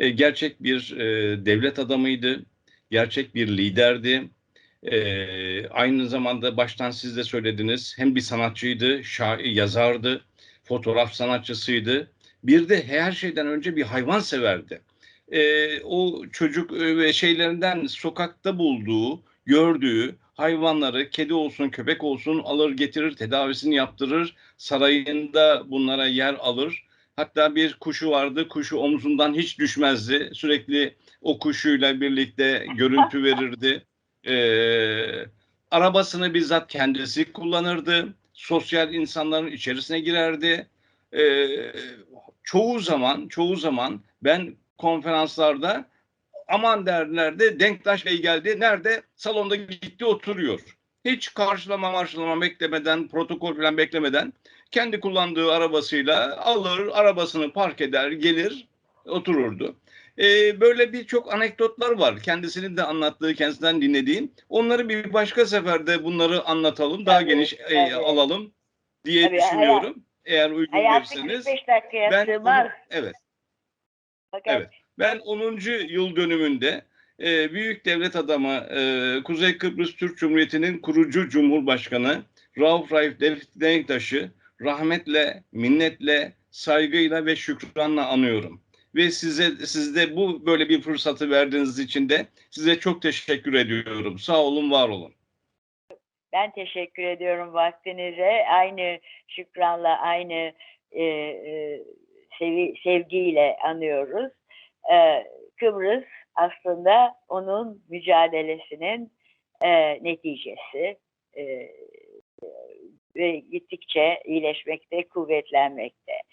E, gerçek bir e, devlet adamıydı, gerçek bir liderdi. E, aynı zamanda baştan siz de söylediniz, hem bir sanatçıydı, şair, yazardı, fotoğraf sanatçısıydı. Bir de her şeyden önce bir hayvan severdi. E, o çocuk e, ve şeylerinden sokakta bulduğu, gördüğü hayvanları, kedi olsun, köpek olsun alır getirir, tedavisini yaptırır, sarayında bunlara yer alır. Hatta bir kuşu vardı, kuşu omzundan hiç düşmezdi. Sürekli o kuşuyla birlikte görüntü verirdi. Ee, arabasını bizzat kendisi kullanırdı. Sosyal insanların içerisine girerdi. Ee, çoğu zaman, çoğu zaman ben konferanslarda aman derlerdi Denktaş Bey geldi. Nerede? Salonda gitti oturuyor. Hiç karşılama marşılama beklemeden, protokol falan beklemeden kendi kullandığı arabasıyla alır, arabasını park eder, gelir, otururdu. Ee, böyle birçok anekdotlar var. Kendisinin de anlattığı, kendisinden dinlediğim. Onları bir başka seferde bunları anlatalım, daha Tabii, geniş e, tabii. alalım diye Tabii, düşünüyorum. Eğer uygun verirseniz. 45 dakikaya Ben sığmaz. onu- evet. Fakat Evet. Ben 10. yıl dönümünde e, büyük devlet adamı e, Kuzey Kıbrıs Türk Cumhuriyeti'nin kurucu Cumhurbaşkanı Rauf Raif Denktaş'ı rahmetle, minnetle, saygıyla ve şükranla anıyorum. Ve size sizde bu böyle bir fırsatı verdiğiniz için de size çok teşekkür ediyorum. Sağ olun, var olun. ben teşekkür ediyorum vaktinize. Aynı şükranla, aynı e, e, sevgiyle anıyoruz. E, Kıbrıs aslında onun mücadelesinin e, neticesi. E, ve gittikçe iyileşmekte, kuvvetlenmekte.